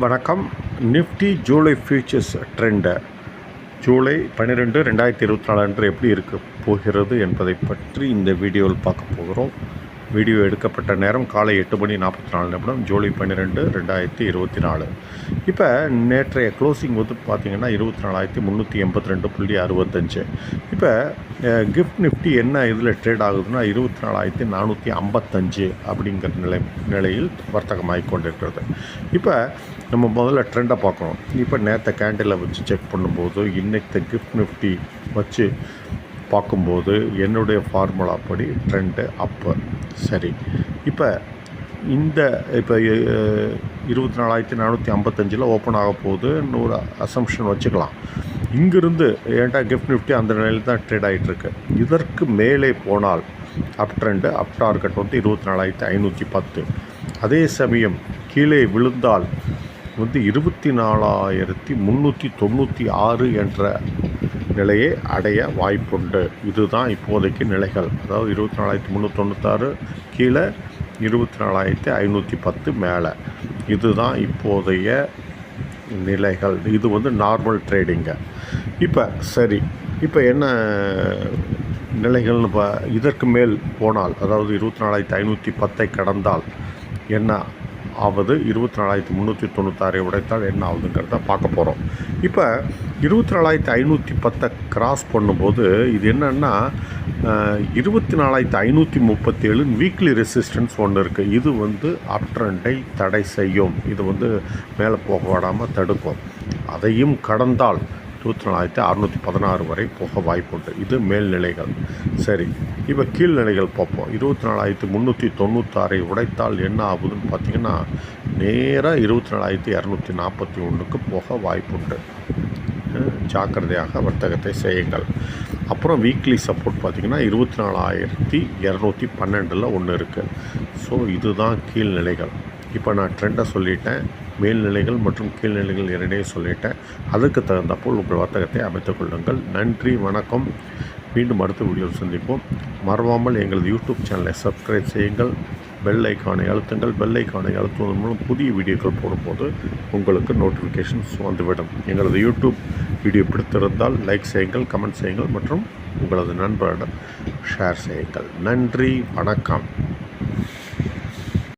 வணக்கம். Nifty July futures trend. July பன்னிரெண்டு ரெண்டாயிரத்தி இருபத்தி நாலு அன்று எப்படி இருக்க போகிறது என்பதை பற்றி இந்த வீடியோவில் பார்க்க போகிறோம். வீடியோ எடுக்கப்பட்ட நேரம் காலை எட்டு மணி நாற்பத்தி நாலு நிமிடம் ஜூலை பன்னிரெண்டு ரெண்டாயிரத்தி இருபத்தி நாலு. இப்போ நேற்றைய க்ளோசிங் வந்து பார்த்திங்கன்னா இருபத்தி நாலாயிரத்தி முந்நூற்றி எண்பத்தி ரெண்டு புள்ளி அறுபத்தஞ்சு. இப்போ கிஃப்ட் நிஃப்டி என்ன இதில் ட்ரேட் ஆகுதுன்னா இருபத்தி நாலாயிரத்தி நானூற்றி ஐம்பத்தஞ்சு அப்படிங்கிற நிலை நிலையில் வர்த்தகமாகி கொண்டிருக்கிறது. இப்போ நம்ம முதல்ல ட்ரெண்டை பார்க்கணும். இப்போ நேற்று கேண்டிலை வச்சு செக் பண்ணும்போது இன்றைக்கு கிஃப்ட் நிஃப்டி வச்சு பார்க்கும்போது என்னுடைய ஃபார்முலா படி ட்ரெண்டு அப்பு சரி. இப்போ இந்த இப்போ இருபத்தி நாலாயிரத்தி நானூற்றி ஐம்பத்தஞ்சில் ஓப்பன் ஆக போகுது நூறு அசம்ஷன் வச்சுக்கலாம். இங்கிருந்து ஏன்டா கிஃப்ட் நிஃப்டி அந்த நிலையில் தான் ட்ரேட் ஆகிட்டுருக்கு இதற்கு மேலே போனால் அப் ட்ரெண்டு அப் டார்கெட் வந்து இருபத்தி நாலாயிரத்தி ஐநூற்றி பத்து. அதே சமயம் கீழே விழுந்தால் வந்து இருபத்தி நாலாயிரத்தி முந்நூற்றி தொண்ணூற்றி ஆறு என்ற நிலையை அடைய வாய்ப்புண்டு. இதுதான் இப்போதைக்கு நிலைகள். அதாவது இருபத்தி நாலாயிரத்தி முந்நூற்றொண்ணூத்தாறு கீழே இருபத்தி நாலாயிரத்தி ஐநூற்றி பத்து மேலே. இதுதான் இப்போதைய நிலைகள். இது வந்து நார்மல் ட்ரேடிங்க. இப்போ சரி. இப்போ என்ன நிலைகள்னு ப இதற்கு மேல் போனால் அதாவது இருபத்தி நாலாயிரத்தி ஐநூற்றி பத்தை கடந்தால் என்ன ஆவது இருபத்தி நாலாயிரத்தி முந்நூற்றி தொண்ணூத்தாறை உடைத்தால் என்ன ஆகுதுங்கிறத பார்க்க போகிறோம் இப்போ இருபத்தி நாலாயிரத்தி ஐநூற்றி பத்தை கிராஸ் பண்ணும்போது இது என்னென்னா இருபத்தி நாலாயிரத்தி ஐநூற்றி முப்பத்தேழு வீக்லி ரெசிஸ்டன்ஸ் ஒன்று இருக்குது இது வந்து அப்ட்ரெண்டை தடை செய்யும். இது வந்து மேலே போக விடாமல் தடுக்கும். அதையும் கடந்தால் இருபத்தி நாலாயிரத்தி அறநூற்றி பதினாறு வரை போக வாய்ப்புண்டு. இது மேல்நிலைகள். சரி இப்போ கீழ்நிலைகள் பார்ப்போம். இருபத்தி நாலாயிரத்தி முந்நூற்றி தொண்ணூத்தாறை உடைத்தால் என்ன ஆகுதுன்னு பார்த்தீங்கன்னா நேராக இருபத்தி நாலாயிரத்தி இரநூத்தி நாற்பத்தி ஒன்றுக்கு போக வாய்ப்புண்டு. ஜாக்கிரதையாக வர்த்தகத்தை செய்யுங்கள். அப்புறம் வீக்லி சப்போர்ட் பார்த்திங்கன்னா இருபத்தி நாலாயிரத்தி இரநூத்தி பன்னெண்டில் ஒன்று இருக்குது ஸோ இதுதான் கீழ்நிலைகள் இப்போ நான் ட்ரெண்டை சொல்லிட்டேன் மேல்நிலைகள் மற்றும் கீழ்நிலைகள் இரண்டையும் சொல்லிட்டேன் அதற்கு தகுந்தப்போல் உங்கள் வர்த்தகத்தை அமைத்துக் கொள்ளுங்கள். நன்றி வணக்கம். மீண்டும் அடுத்த வீடியோவில் சந்திப்போம். மறவாமல் எங்களது யூடியூப் சேனலை சப்ஸ்கிரைப் செய்யுங்கள். பெல் ஐக்கானை அழுத்துங்கள். பெல் ஐக்கானை அழுத்துவதன் மூலம் புதிய வீடியோக்கள் போடும்போது உங்களுக்கு நோட்டிஃபிகேஷன்ஸ் வந்துவிடும். எங்களது யூடியூப் வீடியோ பிடித்திருந்தால் லைக் செய்யுங்கள் கமெண்ட் செய்யுங்கள் மற்றும் உங்களது நண்பரிடம் ஷேர் செய்யுங்கள். நன்றி வணக்கம்.